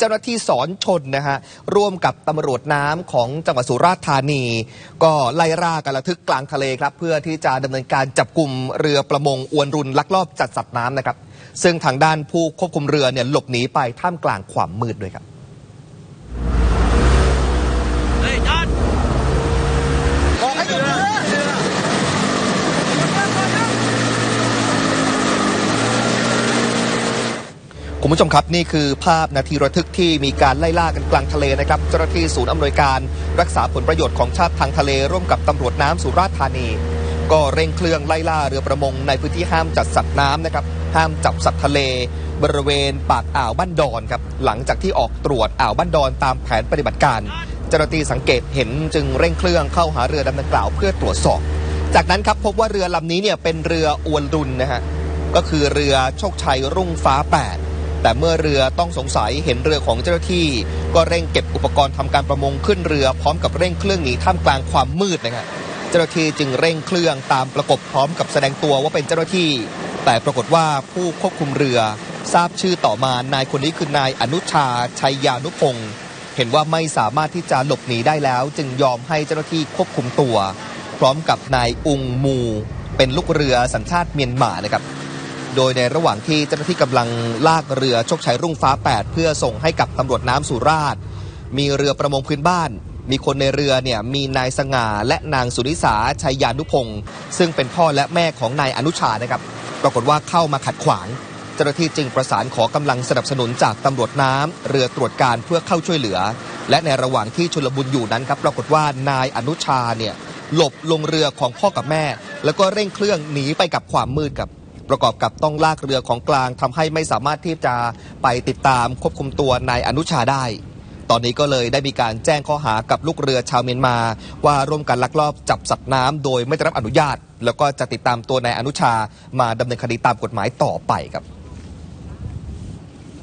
เจ้าหน้าที่สอนชนนะฮะร่วมกับตำรวจน้ำของจังหวัดสุราษฎร์ธานี ก็ไล่ล่ากันระทึกกลางทะเลครับ เพื่อที่จะดำเนินการจับกลุ่มเรือประมงอวนรุนลักลอบจัดสัตว์น้ำนะครับ ซึ่งทางด้านผู้ควบคุมเรือเนี่ยหลบหนีไปท่ามกลางความมืดด้วยครับ เฮ้ยจอด บอกให้หยุดเรือ คุณผู้ชมครับนี่คือภาพนาทีระทึกที่มีการไล่ล่ากันกลางทะเลนะครับเจ้าหน้าที่ศูนย์อำนวยการ รักษาผลประโยชน์ของชาติทางทะเลร่วมกับตำรวจน้ำสุราษฎร์ธานี ก็เร่งเครื่องไล่ล่าเรือประมงในพื้นที่ห้ามจัดสัตว์น้ำนะครับห้ามจับสัตว์ทะเล บริเวณปากอ่าวบ้านดอนครับหลังจากที่ออกตรวจอ่าวบ้านดอนตามแผนปฏิบัติการ เจ้าหน้าที่สังเกตเห็นจึงเร่งเครื่องเข้าหาเรือดำดังกล่าวเพื่อตรวจสอบ จากนั้นครับพบว่าเรือลำนี้เนี่ยเป็นเรืออวนรุนนะฮะก็คือเรือโชคชัยรุ่งฟ้า 8 แต่เมื่อเรือต้องสงสัยเห็นเรือของเจ้าหน้าที่ ก็เร่งเก็บอุปกรณ์ทำการประมงขึ้นเรือ พร้อมกับเร่งเครื่องหนีท่ามกลางความมืดนะครับเจ้าหน้าที่จึงเร่งเครื่องตามประกบพร้อมกับแสดงตัวว่าเป็นเจ้าหน้าที่ แต่ปรากฏว่าผู้ควบคุมเรือ ทราบชื่อต่อมานายคนนี้คือนายอนุชาชัยยานุพงศ์เห็นว่าไม่สามารถที่จะหลบหนีได้แล้ว จึงยอมให้เจ้าหน้าที่ควบคุมตัว พร้อมกับนายอุงมู เป็นลูกเรือสัญชาติเมียนมานะครับ โดยในระหว่างที่เจ้าหน้าที่กำลังลากเรือโชคชัยรุ่งฟ้า 8 เพื่อส่งให้กับตำรวจน้ำสุราษฎร์มีเรือประมงพื้นบ้าน มีคนในเรือเนี่ยมีนายสง่าและนางสุนิสาชัยยานุพงศ์ซึ่งเป็นพ่อและแม่ของนายอนุชานะครับ ปรากฏว่าเข้ามาขัดขวาง เจ้าหน้าที่จึงประสานขอกำลังสนับสนุนจากตำรวจน้ำเรือตรวจการเพื่อเข้าช่วยเหลือ และในระหว่างที่ชุลมุนอยู่นั้นครับปรากฏว่านายอนุชาเนี่ยหลบลงเรือของพ่อกับแม่ แล้วก็เร่งเครื่องหนีไปกับความมืดครับ ประกอบกับต้องลากเรือของกลางทำให้ไม่สามารถที่จะไปติดตามควบคุมตัวนายอนุชาได้ ตอนนี้ก็เลยได้มีการแจ้งข้อหากับลูกเรือชาวเมียนมา ว่าร่วมกันลักลอบจับสัตว์น้ำโดยไม่ได้รับอนุญาต แล้วก็จะติดตามตัวนายอนุชามาดำเนินคดีตามกฎหมายต่อไปครับ